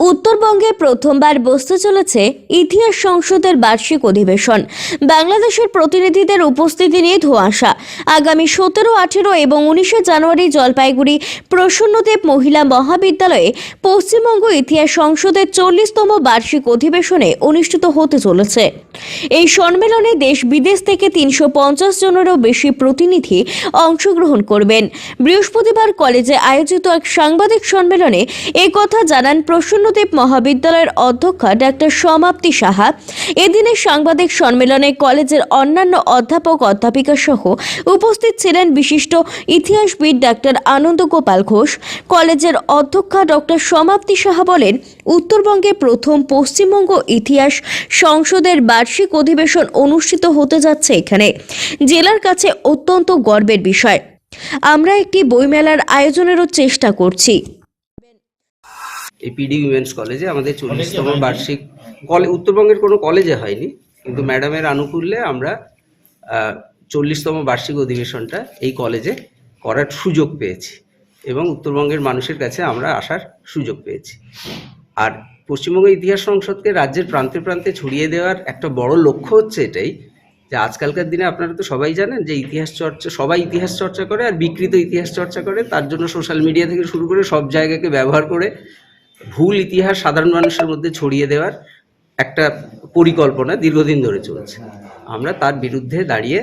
উত্তরবঙ্গে প্রথমবার বসতে চলেছে ইতিহাস সংসদের বার্ষিক অধিবেশন। বাংলাদেশের প্রতিনিধিদের উপস্থিতি নিয়ে ধোঁয়াশা আগামী সতেরো, আঠেরো এবং উনিশে জানুয়ারি জলপাইগুড়ি প্রসন্নদেব মহিলা মহাবিদ্যালয়ে পশ্চিমবঙ্গ ইতিহাস সংসদের চল্লিশতম বার্ষিক অধিবেশনে অনুষ্ঠিত হতে চলেছে। এই সম্মেলনে দেশ বিদেশ থেকে তিনশো পঞ্চাশ জনেরও বেশি প্রতিনিধি অংশগ্রহণ করবেন। বৃহস্পতিবার কলেজে আয়োজিত এক সাংবাদিক সম্মেলনে এই কথা জানান প্রসন্নদেব মহাবিদ্যালয়ের অধ্যক্ষা ডাক্তার সমাপ্তি সাহা, এদিনের সাংবাদিক সম্মেলনে কলেজের অন্যান্য অধ্যাপক অধ্যাপিকা সহ উপস্থিত ছিলেন বিশিষ্ট ইতিহাসবিদ ডাক্তার আনন্দ গোপাল ঘোষ। কলেজের অধ্যক্ষা ডক্টর সমাপ্তি সাহা বলেন, উত্তরবঙ্গে প্রথম পশ্চিমবঙ্গ ইতিহাস সংসদের বার্ষিক অধিবেশন অনুষ্ঠিত হতে যাচ্ছে এখানে। জেলার কাছে অত্যন্ত গর্বের বিষয়। আমরা একটি বইমেলার আয়োজনেরও চেষ্টা করছি। এই পিডি উইমেন্স কলেজে আমাদের চল্লিশতম বার্ষিক কলে উত্তরবঙ্গের কোনো কলেজে হয়নি কিন্তু ম্যাডামের আনুকূল্যে আমরা চল্লিশতম বার্ষিক অধিবেশনটা এই কলেজে করার সুযোগ পেয়েছি এবং উত্তরবঙ্গের মানুষের কাছে আমরা আসার সুযোগ পেয়েছি। আর পশ্চিমবঙ্গ ইতিহাস সংসদকে রাজ্যের প্রান্তে প্রান্তে ছড়িয়ে দেওয়ার একটা বড় লক্ষ্য হচ্ছে এটাই যে আজকালকার দিনে আপনারা তো সবাই জানেন যে ইতিহাস চর্চা সবাই ইতিহাস চর্চা করে আর বিকৃত ইতিহাস চর্চা করে তার জন্য সোশ্যাল মিডিয়া থেকে শুরু করে সব জায়গাকে ব্যবহার করে ভুল ইতিহাস সাধারণ মানুষের মধ্যে ছড়িয়ে দেওয়ার একটা পরিকল্পনা দীর্ঘদিন ধরে চলছে। আমরা তার বিরুদ্ধে দাঁড়িয়ে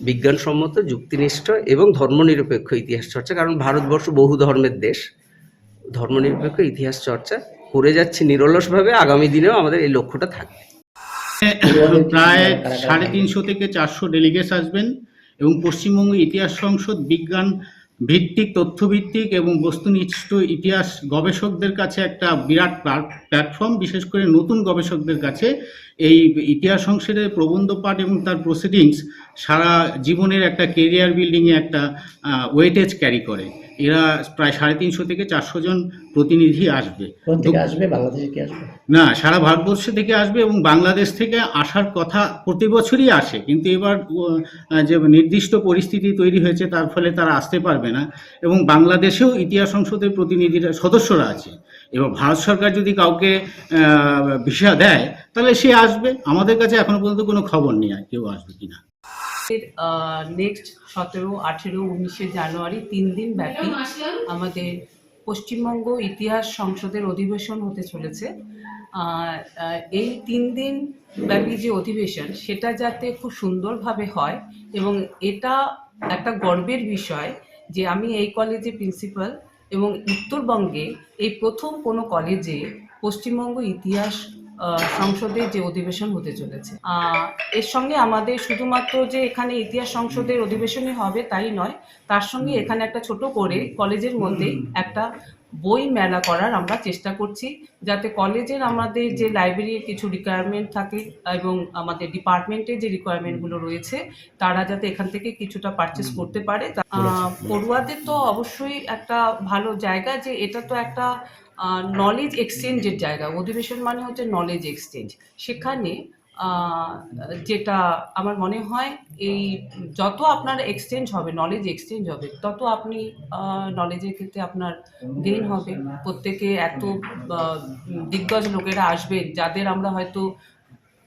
বিজ্ঞানসম্মত, যুক্তিনিষ্ঠ এবং ধর্মনিরপেক্ষ ইতিহাস চর্চা, কারণ ভারতবর্ষ বহু ধর্মের দেশ, ধর্মনিরপেক্ষ ইতিহাস চর্চা করে যাচ্ছি নিরলসভাবে, আগামী দিনেও আমাদের এই লক্ষ্যটা থাকবে। প্রায় সাড়ে তিনশো থেকে চারশো ডেলিগেটস আসবেন এবং পশ্চিমবঙ্গ ইতিহাস সংসদ, বিজ্ঞান ভিত্তিক, তথ্যভিত্তিক এবং বস্তুনিষ্ঠ ইতিহাস গবেষকদের কাছে একটা বিরাট প্ল্যাটফর্ম বিশেষ করে নতুন গবেষকদের কাছে। এই ইতিহাস সংসদের প্রবন্ধ পাঠ এবং তার প্রসিডিংস সারা জীবনের একটা কেরিয়ার বিল্ডিংয়ে একটা ওয়েটেজ ক্যারি করে। এরা প্রায় সাড়ে তিনশো থেকে চারশো জন প্রতিনিধি আসবে। আসবে? বাংলাদেশে আসবে? না সারা ভারতবর্ষ থেকে আসবে এবং বাংলাদেশ থেকে আসার কথা প্রতি বছরই আসে। কিন্তু এবার যে নির্দিষ্ট পরিস্থিতি তৈরি হয়েছে তার ফলে তারা আসতে পারবে না এবং বাংলাদেশেও ইতিহাস সংসদের প্রতিনিধিরা সদস্যরা আছে। এবার ভারত সরকার যদি কাউকে ভিসা দেয় তাহলে সে আসবে। আমাদের কাছে এখনও পর্যন্ত কোনো খবর নেই আর কেউ আসবে কিনা। নেক্সট সতেরো, আঠেরো, উনিশে জানুয়ারি তিন দিন ব্যাপী আমাদের পশ্চিমবঙ্গ ইতিহাস সংসদের অধিবেশন হতে চলেছে। এই তিন দিন ব্যাপী যে অধিবেশন, সেটা যাতে খুব সুন্দরভাবে হয় এবং এটা একটা গর্বের বিষয় যে আমি এই কলেজে প্রিন্সিপাল এবং উত্তরবঙ্গে এই প্রথম কোনো কলেজে পশ্চিমবঙ্গ ইতিহাস সংসদের যে অধিবেশন হতে চলেছে। এর সঙ্গে আমাদের শুধুমাত্র যে এখানে ইতিহাস সংসদের অধিবেশনই হবে তাই নয় তার সঙ্গে এখানে একটা ছোট করে কলেজের মধ্যেই একটা বই মেলা করার আমরা চেষ্টা করছি যাতে কলেজের আমাদের যে লাইব্রেরির কিছু রিকোয়ারমেন্ট থাকে এবং আমাদের ডিপার্টমেন্টের যে রিকোয়ারমেন্টগুলো রয়েছে তারা যাতে এখান থেকে কিছুটা পারচেস করতে পারে। আহ, পড়ুয়াদের তো অবশ্যই একটা ভালো জায়গা যে এটা তো একটা নলেজ এক্সচেঞ্জের জায়গা। অধিবেশন মানে হচ্ছে নলেজ এক্সচেঞ্জ সেখানে যেটা আমার মনে হয় এই যত আপনার এক্সচেঞ্জ হবে নলেজ এক্সচেঞ্জ হবে, তত আপনি নলেজের ক্ষেত্রে আপনার গেইন হবে। প্রত্যেকে এত দিগ্গজ লোকেরা আসবেন যাদের আমরা হয়তো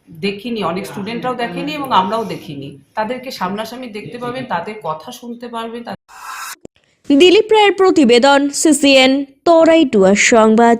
দেখিনি, অনেক স্টুডেন্টরাও দেখেনি এবং আমরাও দেখিনি। তাদেরকে সামনাসামনি দেখতে পাবেন, তাদের কথা শুনতে পারবেন দিলীপ রায়ের প্রতিবেদন সিসিএন তোরাই টুয়ার সংবাদ।